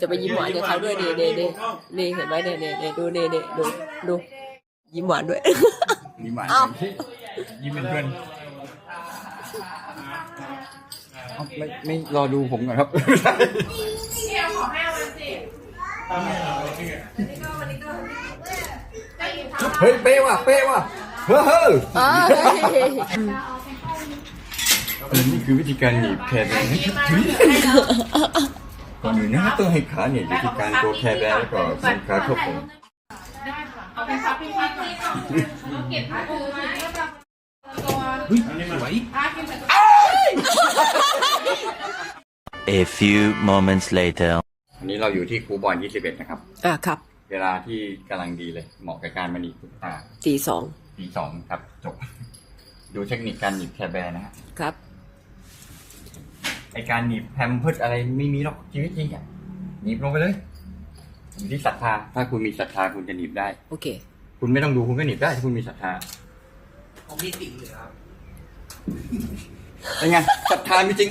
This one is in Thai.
จะไปยิ้มหวานกับเขาด้วยเน่เน่เน่นี่เห็นไหมเน่เน่เน่ดูเน่เน่ดูดูยิ้มหวานด้วย ยิ้มหวานเอ้ายิ้มเป็นเพื่อนเอ้าไม่ไม่รอดูผมก่อนครับเฮ้ยเป๊ะว่ะเป๊ะว่ะเฮ้ยเฮ้ยเอ้ยเออนี่คือวิธีการหนีบแคร์แบร์นะครับเฮ้ย ก่อนอื่นนะต้องให้ขาเนี่ยอยู่ที่การตัวแคร์แบร์แล้วก็สันขาเข้าผมเอาไปพับพี่พับที่ก่อนเก็บผ้าปูไหมตัวเฮ้ยสวยผ้ากินแต่ A few moments later. อันนี้เราอยู่ที่ครูบอล21 นะครับ อะครับเวลาที่กำลังดีเลย เหมาะกับการมาหนีบตุ๊กตาตีสองปีสองครับจบ ดูเทคนิคการหนีบแคร์แบร์นะฮะ ครับ ไอการหนีบแพมเพิร์ดอะไรไม่มีหรอกชีวิตจริงอะหนีบลงไปเลยอยู่ที่ศรัทธา ถ้าคุณมีศรัทธาคุณจะหนีบได้ โอเค คุณไม่ต้องดูคุณก็หนีบได้ถ้าคุณมีศรัทธาผมมีติ่งเหลือครับเป็นไงศรัทธามีจริง